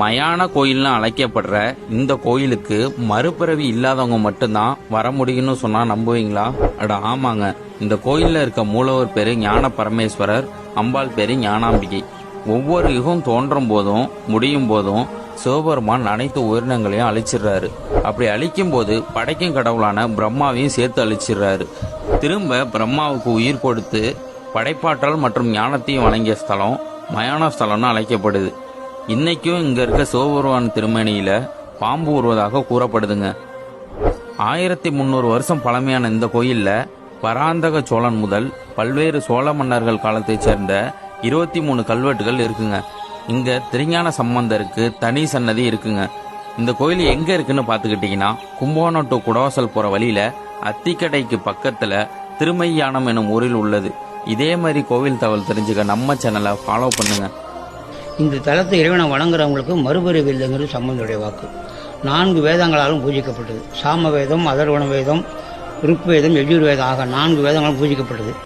மயான கோயில்னு அழைக்கப்படுற இந்த கோயிலுக்கு மறுபிறவி இல்லாதவங்க மட்டும்தான் வர முடியும்னு சொன்னா நம்புவீங்களா? அட ஆமாங்க. இந்த கோயில்ல இருக்க மூலவர் பேரு ஞான பரமேஸ்வரர் அம்பாள் பேரு ஞானாம்பிகை. ஒவ்வொரு யுகம் தோன்றும் போதும் முடியும் போதும் சிவபெருமான் அனைத்து உயிரினங்களையும் அழிச்சிடுறாரு. அப்படி அழிக்கும் போது படைக்கும் கடவுளான பிரம்மாவையும் சேர்த்து அழிச்சிடுறாரு. திரும்ப பிரம்மாவுக்கு உயிர் கொடுத்து படைப்பாற்றல் மற்றும் ஞானத்தையும் வழங்கிய ஸ்தலம் மயான ஸ்தலம்னு அழைக்கப்படுது. இன்னைக்கும் இங்க இருக்க சிவபெருமான் திருமணியில பாம்பு உருவதாக கூறப்படுதுங்க. ஆயிரத்தி முந்நூறு வருஷம் பழமையான இந்த கோயில்ல பராந்தக சோழன் முதல் பல்வேறு சோழ மன்னர்கள் காலத்தைச் சேர்ந்த இருபத்தி மூணு கல்வெட்டுகள் இருக்குங்க. இங்க திருஞான சம்பந்தருக்கு தனி சன்னதி இருக்குங்க. இந்த கோயில் எங்க இருக்குன்னு பாத்துக்கிட்டீங்கன்னா கும்பகோணம் டு குடவாசல் போற வழியில அத்திக்கடைக்கு பக்கத்துல திருமையானம் எனும் ஊரில் உள்ளது. இதே மாதிரி கோவில் தகவல் தெரிஞ்சுக்க நம்ம சேனலை ஃபாலோ பண்ணுங்க. இந்த தலத்தை இறைவனை வணங்குறவங்களுக்கு மறுபிறவி இல்லைங்கிறது சம்பந்தனுடைய வாக்கு. நான்கு வேதங்களாலும் பூஜிக்கப்பட்டது. சாம வேதம் அதர்வண வேதம் ருக்வேதம் எஜுர்வேதம் ஆக நான்கு வேதங்களாலும் பூஜிக்கப்பட்டது.